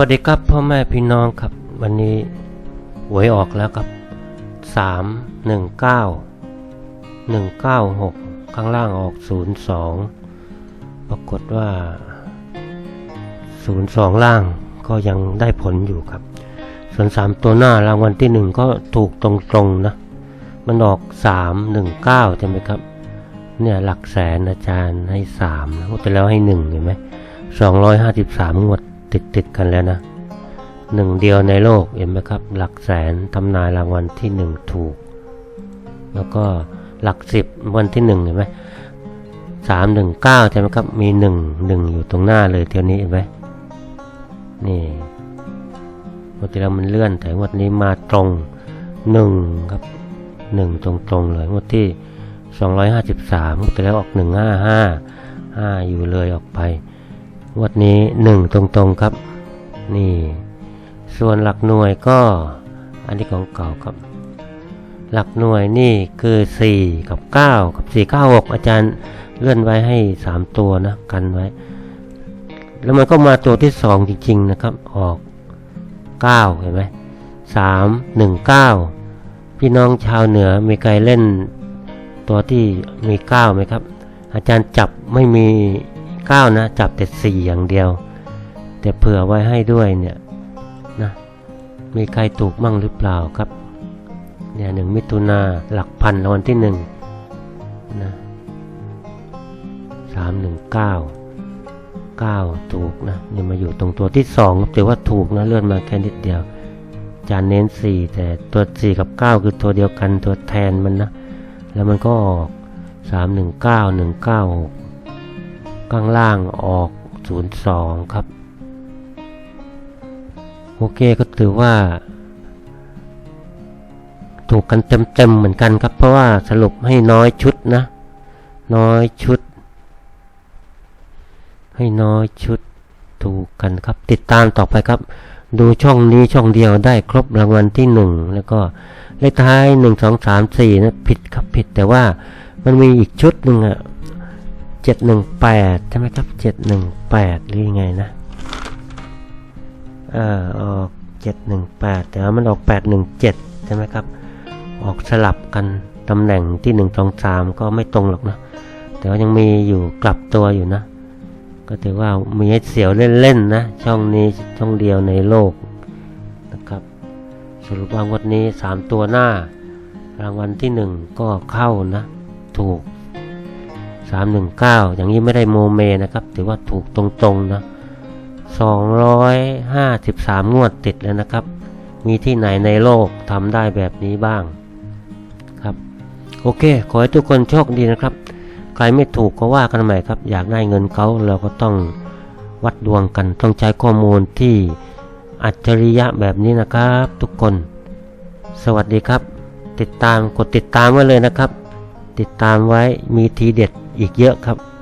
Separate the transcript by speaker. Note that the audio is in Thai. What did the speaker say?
Speaker 1: วัสดีครับพ่อแม่พี่น้องครับ วันนี้หวยออกแล้วครับสามหนึ่งเก้าหนึ่งเก้าหกข้างล่างออกศูนย์สองปรากฏว่าศูนย์สองล่างก็ยังได้ผลอยู่ครับ ส่วนสามตัวหน้ารางวัลที่หนึ่งก็ถูกตรงๆนะ มันออกสามหนึ่งเก้าใช่ไหมครับ เนี่ยหลักแสนอาจารย์ให้สามนะงวดที่แล้วให้หนึ่งเห็นไหมสองร้อยห้าสิบสามงวด ติดติดๆกันแล้วนะหนึ่งเดียวในโลกเห็นไหมครับ หลักแสนทำนายรางวัลที่หนึ่งถูก แล้วก็หลักสิบวันที่หนึ่งเห็นไหมสามหนึ่งเก้าใช่ไหมครับ มีหนึ่งหนึ่งอยู่ตรงหน้าเลยเที่ยวนี้เห็นไหมนี่งวดที่แล้วมันเลื่อนแต่วดนี้มาตรงหนึ่งครับหนึ่งตรงๆเลยงวดที่สองร้อยห้าสิบสามแต่แล้วออกหนึ่งห้าห้าห้าอยู่เลยออกไป วดนี้หนึ่งตรงๆครับ นี่ ส่วนหลักหน่วยก็อันนี้ของเก่าครับ หลักหน่วยนี่คือสี่กับเก้ากับสี่เก้าหกอาจารย์เลื่อนไว้ให้สามตัวนะ กันไว้ แล้วมันก็มาตัวที่สองจริง ๆ นะครับ ออกเก้าเห็นไหมสามหนึ่งเก้าพี่น้องชาวเหนือมีใครเล่นตัวที่มีเก้าไหมครับ อาจารย์จับไม่มี เก้านะ จับแต่สี่อย่างเดียว แต่เผื่อไว้ให้ด้วยเนี่ยนะมีใครถูกมั่งหรือเปล่าครับเนี่ยหนึ่งมิถุนาหลักพันรางวัลที่หนึ่งนะสามหนึ่งเก้าเก้าถูกนะนี่มาอยู่ตรงตัวที่สองแต่ว่าถูกนะเลื่อนมาแค่นิดเดียวจารย์เน้นสี่แต่ตัวสี่กับเก้าคือตัวเดียวกันตัวแทนมันนะ แล้วมันก็ออกสามหนึ่งเก้าหนึ่งเก้าหก ข้างล่างออกศูนย์สองครับ โอเคก็ถือว่า ถูกกันเต็มๆเหมือนกันครับ เพราะว่าสรุปให้น้อยชุดนะ น้อยชุด ให้น้อยชุดถูกกันครับ ติดตามต่อไปครับ ดูช่องนี้ช่องเดียวได้ครบรางวัลที่หนึ่งแล้วก็เลขท้ายหนึ่งสองสามสี่นะผิดครับผิดแต่ว่ามันมีอีกชุดหนึ่งอะ เจ็ดหนึ่งแปดใช่ไหมครับเจ็ดหนึ่งแปดหรือยังไงนะเออออกเจ็ดหนึ่งแปดแต่ว่ามันออกแปดหนึ่งเจ็ดใช่ไหมครับ ออกสลับกันตำแหน่งที่หนึ่งสองสามก็ไม่ตรงหรอกนะแต่ว่ายังมีอยู่กลับตัวอยู่นะ ก็ถือว่ามีให้เสียวเล่นๆนะ ช่องนี้ช่องเดียวในโลกนะครับสรุปว่างวดนี้สามตัวหน้ารางวัลที่หนึ่งก็เข้านะ ถูก สามหนึ่งเก้าอย่างนี้ไม่ได้โมเมนะครับ ถือว่าถูกตรงๆนะสองร้อยห้าสิบสามงวดติดแล้วนะครับ มีที่ไหนในโลกทำได้แบบนี้บ้างครับ โอเค ขอให้ทุกคนโชคดีนะครับ ใครไม่ถูกก็ว่ากันใหม่ครับ อยากได้เงินเขาเราก็ต้องวัดดวงกัน ต้องใช้ข้อมูลที่อัจฉริยะแบบนี้นะครับ ทุกคน สวัสดีครับ ติดตามกดติดตามไว้เลยนะครับ ติดตามไว้มีทีเด็ด อีกเยอะครับ